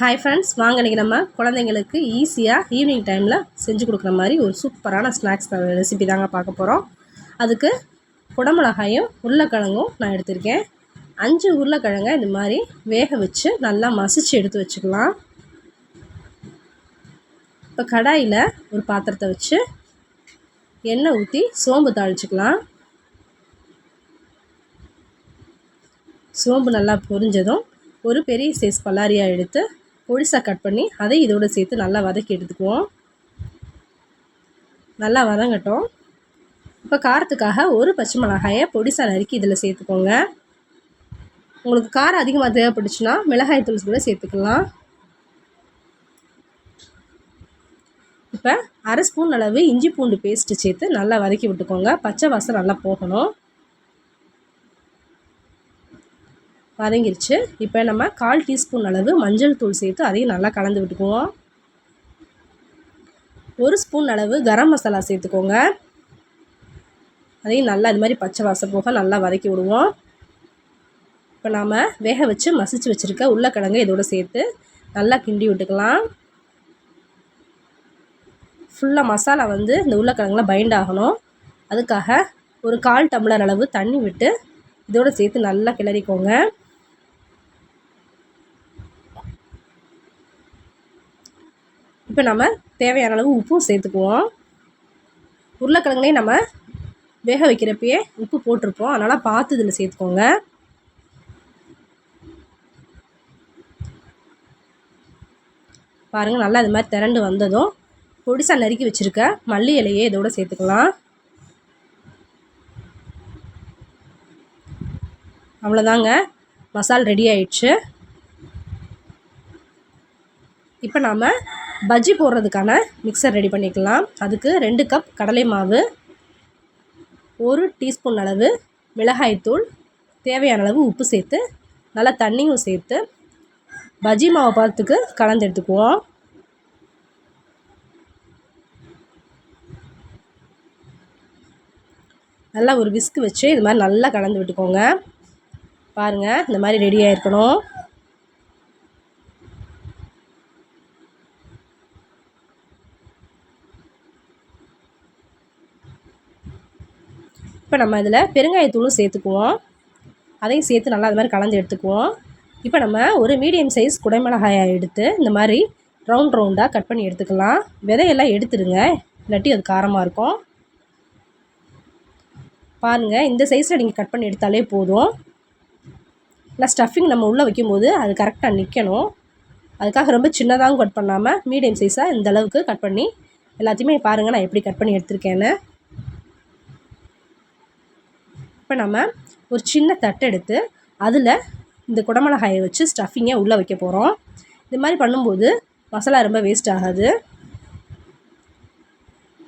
Hi friends வாங்க இன்றைக்கி நம்ம குழந்தைங்களுக்கு ஈஸியாக ஈவினிங் டைமில் செஞ்சு கொடுக்குற மாதிரி ஒரு சூப்பரான ஸ்நாக்ஸ் ரெசிபி தாங்க பார்க்க போகிறோம் அதுக்கு குடமிளகாயும் உருளைக்கிழங்கும் நான் எடுத்திருக்கேன். அஞ்சு உருளைக்கிழங்கை இது மாதிரி வேக வச்சு நல்லா மசிச்சு எடுத்து வச்சுக்கலாம். இப்போ கடாயில் ஒரு பாத்திரத்தை வச்சு எண்ணெய் ஊற்றி சோம்பு தாளிச்சிக்கலாம். சோம்பு நல்லா பொரிஞ்சதும் ஒரு பெரிய சைஸ் பல்லாரியாக எடுத்து பொடிசாக கட் பண்ணி அதை இதோடு சேர்த்து நல்லா வதக்கி எடுத்துக்குவோம். நல்லா வதங்கட்டும். இப்போ காரத்துக்காக ஒரு பச்சை மிளகாயை பொடிசாக நறுக்கி இதில் சேர்த்துக்கோங்க. உங்களுக்கு காரம் அதிகமாக தேவைப்பட்டுச்சுன்னா மிளகாய் தூள் கூட சேர்த்துக்கலாம். இப்போ அரை ஸ்பூன் அளவு இஞ்சி பூண்டு பேஸ்ட்டு சேர்த்து நல்லா வதக்கி விட்டுக்கோங்க. பச்சை வாசம் நல்லா போகணும். வதங்கிருச்சு. இப்போ நம்ம கால் டீஸ்பூன் அளவு மஞ்சள் தூள் சேர்த்து அதையும் நல்லா கலந்து விட்டுக்குவோம். ஒரு ஸ்பூன் அளவு கரம் மசாலா சேர்த்துக்கோங்க. அதையும் நல்லா இது மாதிரி பச்சை வாசம் போக நல்லா வதக்கி விடுவோம். இப்போ நாம் வேக வச்சு மசிச்சு வச்சுருக்க உருளைக்கிழங்கு இதோடு சேர்த்து நல்லா கிண்டி விட்டுக்கலாம். ஃபுல்லாக மசாலா வந்து இந்த உருளைக்கிழங்குல பைண்ட் ஆகணும். அதுக்காக ஒரு கால் டம்ளர் அளவு தண்ணி விட்டு இதோடு சேர்த்து நல்லா கிளறிக்கோங்க. இப்போ நம்ம தேவையான அளவு உப்பும் சேர்த்துக்குவோம். உருளைக்கிழங்குலையும் நம்ம வேக வைக்கிறப்பயே உப்பு போட்டிருப்போம். அதனால் பார்த்து இதில் சேர்த்துக்கோங்க. பாருங்கள் நல்லா இது மாதிரி திரண்டு வந்ததும் பொடிசாக நறுக்கி வச்சுருக்க மல்லி இலையே இதோட சேர்த்துக்கலாம். அவ்வளோதாங்க மசால் ரெடி ஆயிடுச்சு. இப்போ நாம் பஜ்ஜி போடுறதுக்கான மிக்சர் ரெடி பண்ணிக்கலாம். அதுக்கு ரெண்டு கப் கடலை மாவு ஒரு டீஸ்பூன் அளவு மிளகாய்த்தூள் தேவையான அளவு உப்பு சேர்த்து நல்லா தண்ணியும் சேர்த்து பஜ்ஜி மாவு பார்த்துக்கு கலந்து எடுத்துக்குவோம். நல்லா ஒரு விஸ்க் வச்சு இது மாதிரி நல்லா கலந்து விட்டுக்கோங்க. பாருங்கள் இந்த மாதிரி ரெடியாக இருக்கணும் இப்போ நம்ம இதில் பெருங்காயத்தூளும் சேர்த்துக்குவோம். அதையும் சேர்த்து நல்லா அது மாதிரி கலந்து எடுத்துக்குவோம். இப்போ நம்ம ஒரு மீடியம் சைஸ் குடைமிளகாயை எடுத்து இந்த மாதிரி ரவுண்ட் ரவுண்டாக கட் பண்ணி எடுத்துக்கலாம். விதையெல்லாம் எடுத்துடுங்க. இல்லாட்டி அது காரமாக இருக்கும். பாருங்கள் இந்த சைஸில் நீங்கள் கட் பண்ணி எடுத்தாலே போதும். இல்லை ஸ்டஃபிங் நம்ம உள்ளே வைக்கும்போது அது கரெக்டாக நிற்கணும் அதுக்காக ரொம்ப சின்னதாகவும் கட் பண்ணாமல் மீடியம் சைஸாக இந்த அளவுக்கு கட் பண்ணி எல்லாத்தையுமே பாருங்கள் நான் எப்படி கட் பண்ணி எடுத்திருக்கேன்னு. இப்போ நம்ம ஒரு சின்ன தட்டை எடுத்து அதில் இந்த குடமிளகாயை வச்சு ஸ்டஃபிங்கை உள்ளே வைக்க போகிறோம். இது மாதிரி பண்ணும்போது மசாலா ரொம்ப வேஸ்ட் ஆகாது.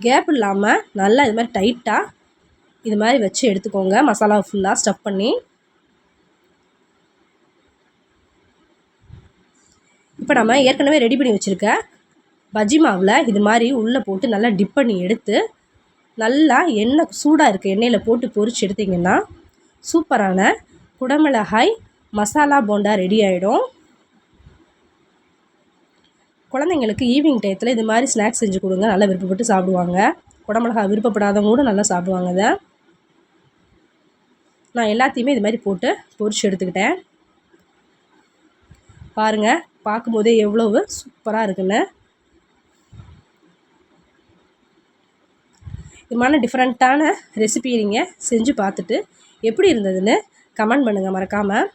கேப் இல்லாமல் நல்லா இது மாதிரி டைட்டாக இது மாதிரி வச்சு எடுத்துக்கோங்க. மசாலா ஃபுல்லாக ஸ்டஃப் பண்ணி. இப்போ நம்ம ஏற்கனவே ரெடி பண்ணி வச்சுருக்க பஜ்ஜி மாவில் இது மாதிரி உள்ளே போட்டு நல்லா டிப் பண்ணி எடுத்து நல்லா எண்ணெய் சூடாக இருக்குது எண்ணெயில் போட்டு பொரிச்சு எடுத்திங்கன்னா சூப்பரான குடமிளகாய் மசாலா போண்டா ரெடி ஆகிடும் குழந்தைங்களுக்கு ஈவினிங் டயத்தில் இது மாதிரி ஸ்நாக்ஸ் செஞ்சு கொடுங்க. நல்லா விருப்பப்பட்டு சாப்பிடுவாங்க. குடமிளகாய் விருப்பப்படாதவங்க கூட நல்லா சாப்பிடுவாங்க இதை. நான் எல்லாத்தையுமே இது மாதிரி போட்டு பொரிச்சு எடுத்துக்கிட்டேன். பாருங்கள் பார்க்கும்போதே எவ்வளவு சூப்பராக இருக்குன்னு. விதமான டிஃப்ரெண்ட்டான ரெசிபி நீங்கள் செஞ்சு பார்த்துட்டு எப்படி இருந்ததுன்னு கமெண்ட் பண்ணுங்கள் மறக்காமல்